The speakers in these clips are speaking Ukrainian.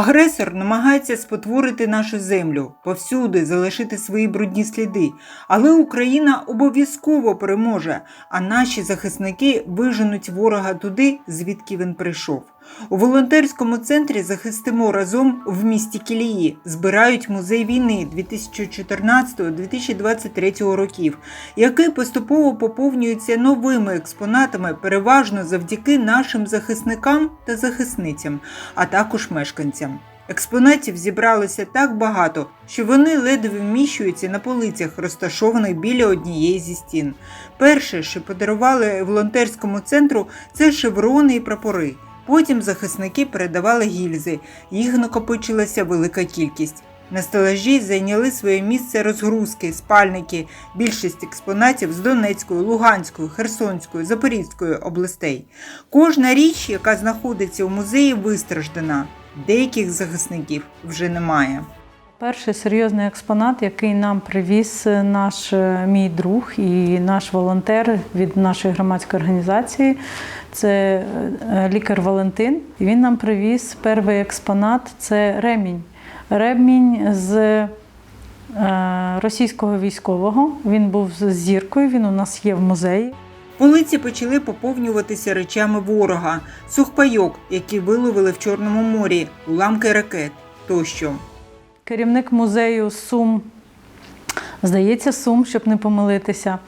Агресор намагається спотворити нашу землю, повсюди залишити свої брудні сліди. Але Україна обов'язково переможе, а наші захисники виженуть ворога туди, звідки він прийшов. У волонтерському центрі захистимо разом в місті Кілії. Збирають музей війни 2014-2023 років, який поступово поповнюється новими експонатами, переважно завдяки нашим захисникам та захисницям, а також мешканцям. Експонатів зібралося так багато, що вони ледве вміщуються на полицях, розташованих біля однієї зі стін. Перше, що подарували волонтерському центру, це шеврони і прапори. Потім захисники передавали гільзи, їх накопичилася велика кількість. На стелажі зайняли своє місце розгрузки, спальники, більшість експонатів з Донецької, Луганської, Херсонської, Запорізької областей. Кожна річ, яка знаходиться у музеї, вистраждана. Деяких захисників вже немає. Перший серйозний експонат, який нам привіз наш е, мій друг і наш волонтер від нашої громадської організації, це е, лікар Валентин. Він нам привіз перший експонат це ремінь. Ремінь з е, російського військового. Він був з зіркою, він у нас є в музеї. Полиці почали поповнюватися речами ворога, сухпайок, які виловили в Чорному морі, уламки ракет тощо. Керівник музею Сум, здається, Сум, щоб не помилитися.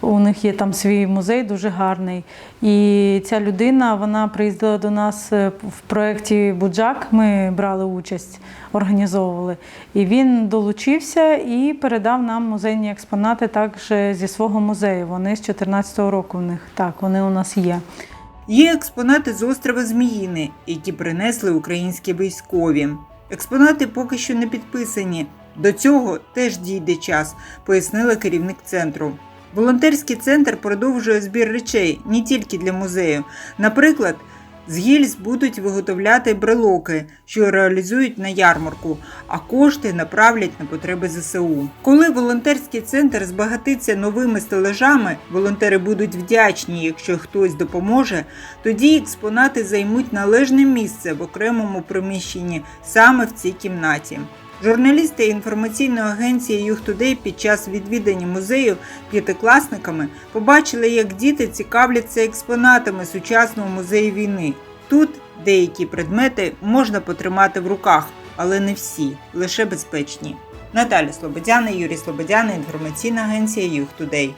У них є там свій музей дуже гарний. І ця людина вона приїздила до нас е, в проєкті Буджак. Ми брали участь, організовували. І він долучився і передав нам музейні експонати також зі свого музею. Вони з 2014 року в них так, вони у нас є. Є експонати з острова Зміїни, які принесли українські військові. Експонати поки що не підписані. До цього теж дійде час, пояснила керівник центру. Волонтерський центр продовжує збір речей не тільки для музею. Наприклад, з гільз будуть виготовляти брелоки, що реалізують на ярмарку, а кошти направлять на потреби ЗСУ. Коли волонтерський центр збагатиться новими стележами, волонтери будуть вдячні, якщо хтось допоможе, тоді експонати займуть належне місце в окремому приміщенні саме в цій кімнаті. Журналісти інформаційної агенції Today під час відвідання музею п'ятикласниками побачили, як діти цікавляться експонатами сучасного музею війни. Тут деякі предмети можна потримати в руках, але не всі, лише безпечні. Наталя Слободяна, Юрій Слободяна, інформаційна агенція Today.